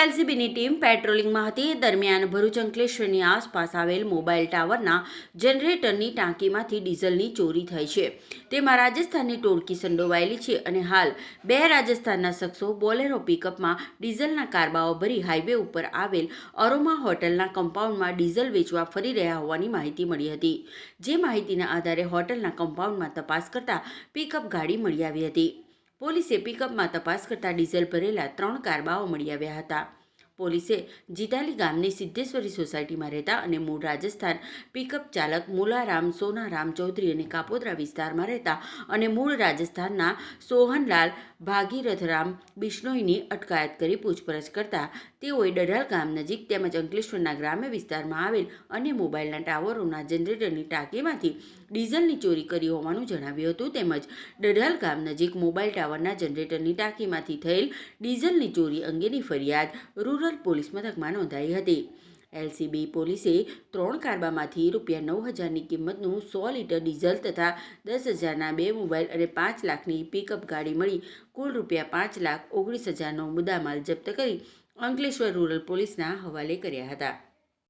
એલસીબીની team પેટ્રોલિંગમાં હતી. દરમિયાન ભરૂચ અંકલેશ્વરની આસપાસ આવેલ મોબાઈલ ટાવરના જનરેટરની ટાંકીમાંથી ડીઝલની ચોરી થઈ છે. તેમાં રાજસ્થાનની ટોળકી સંડોવાયેલી છે અને હાલ બે રાજસ્થાનના શખ્સો બોલેરો પિકઅપમાં ડીઝલના કારબાઓ ભરી હાઈવે ઉપર આવેલ અરોમા હોટલના કમ્પાઉન્ડમાં ડીઝલ વેચવા ફરી રહ્યા હોવાની માહિતી મળી હતી. જે માહિતીના આધારે હોટલના કમ્પાઉન્ડમાં તપાસ કરતા પિકઅપ ગાડી મળી આવી હતી. પોલીસે પિકઅપમાં તપાસ કરતા ડીઝલ ભરેલા ત્રણ કારબાઓ મળી આવ્યા હતા. પોલીસે જીતાલી ગામની સિદ્ધેશ્વરી સોસાયટીમાં રહેતા અને મૂળ રાજસ્થાન પિકઅપ ચાલક મુલારામ સોનારામ ચૌધરી અને કાપોદરા વિસ્તારમાં રહેતા અને મૂળ રાજસ્થાનના સોહનલાલ ભાગીરથરામ બિશ્નોઈની અટકાયત કરી પૂછપરછ કરતા તેઓએ ડઢાલ ગામ નજીક તેમજ અંકલેશ્વરના ગ્રામ્ય વિસ્તારમાં આવેલ અન્ય મોબાઈલના ટાવરોના જનરેટરની ટાંકીમાંથી ડીઝલની ચોરી કરી હોવાનું જણાવ્યું હતું તેમજ ડઢાલ ગામ નજીક મોબાઈલ ટાવરના જનરેટરની ટાંકીમાંથી થયેલ ડીઝલની ચોરી અંગેની ફરિયાદ રૂરલ પોલીસ મથકમાં નોંધાઈ હતી. એલસીબી પોલીસે ત્રણ કારબામાંથી રૂપિયા નવ હજારની કિંમતનું સો લીટર ડીઝલ તથા દસ હજારના બે મોબાઈલ અને પાંચ લાખની પિકઅપ ગાડી મળી કુલ રૂપિયા પાંચ લાખ ઓગણીસ હજારનો મુદ્દામાલ જપ્ત કરી અંકલેશ્વર રૂરલ પોલીસના હવાલે કર્યા હતા.